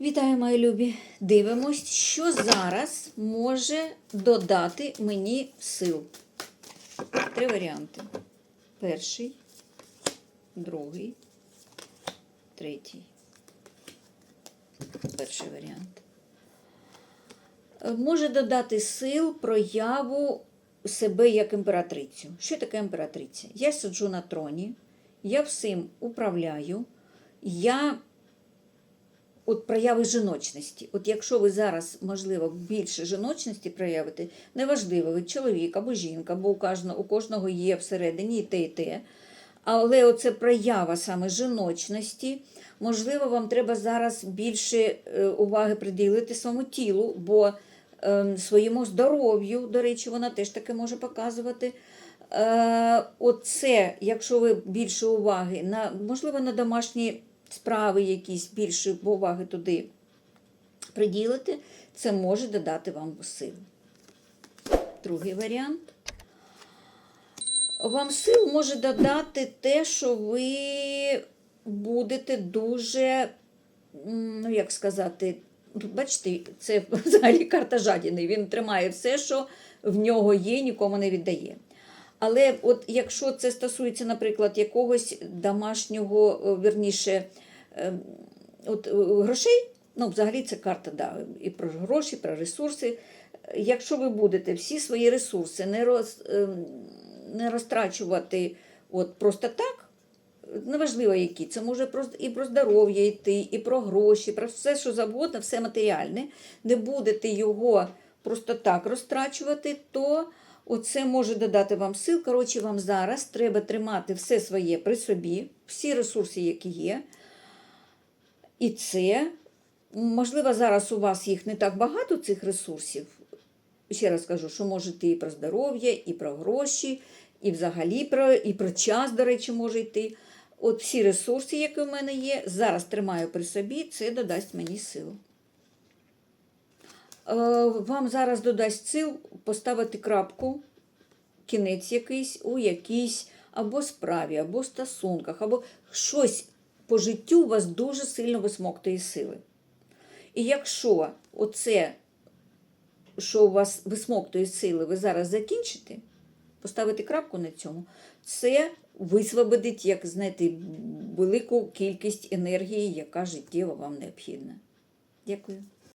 Вітаю, мої любі! Дивимось, що зараз може додати мені сил. Три варіанти. Перший, другий, третій. Перший варіант. Може додати сил прояву себе як імператрицю. Що таке імператриця? Я сиджу на троні, я всім управляю, я от прояви жіночності. От якщо ви зараз, можливо, більше жіночності проявите, неважливо, ви чоловік або жінка, бо у кожного, у кожного є всередині і те, і те. Але оце проява саме жіночності. Можливо, вам треба зараз більше е, уваги приділити своєму тілу, бо е, своєму здоров'ю, до речі, вона теж таке може показувати. Е, оце, якщо ви більше уваги на, можливо, на домашні справи якісь більше уваги туди приділити, це може додати вам сил. Другий варіант. Вам сил може додати те, що ви будете дуже, ну як сказати, бачите, це взагалі карта жадіни. Він тримає все, що в нього є, нікому не віддає. Але от якщо це стосується, наприклад, якогось домашнього, е, вірніше, е, от, е, грошей, ну, взагалі це карта да, і про гроші, про ресурси. Якщо ви будете всі свої ресурси не, роз, е, не розтрачувати от просто так, неважливо які, це може і про здоров'я йти, і про гроші, про все, що завгодно, все матеріальне, не будете його просто так розтрачувати, то оце може додати вам сил. Коротше, вам зараз треба тримати все своє при собі, всі ресурси, які є. І це, можливо, зараз у вас їх не так багато, цих ресурсів. Ще раз кажу, що можете і про здоров'я, і про гроші, і взагалі про, і про час, до речі, може йти. От всі ресурси, які в мене є, зараз тримаю при собі, це додасть мені сил. Е, Вам зараз додасть сил поставити крапку, кінець якийсь у якійсь або справі, або стосунках, або щось по життю вас дуже сильно висмоктує сили. І якщо оце, що у вас висмоктує сили, ви зараз закінчите, поставити крапку на цьому, це висвободить, як знаєте, велику кількість енергії, яка життєво вам необхідна. Дякую.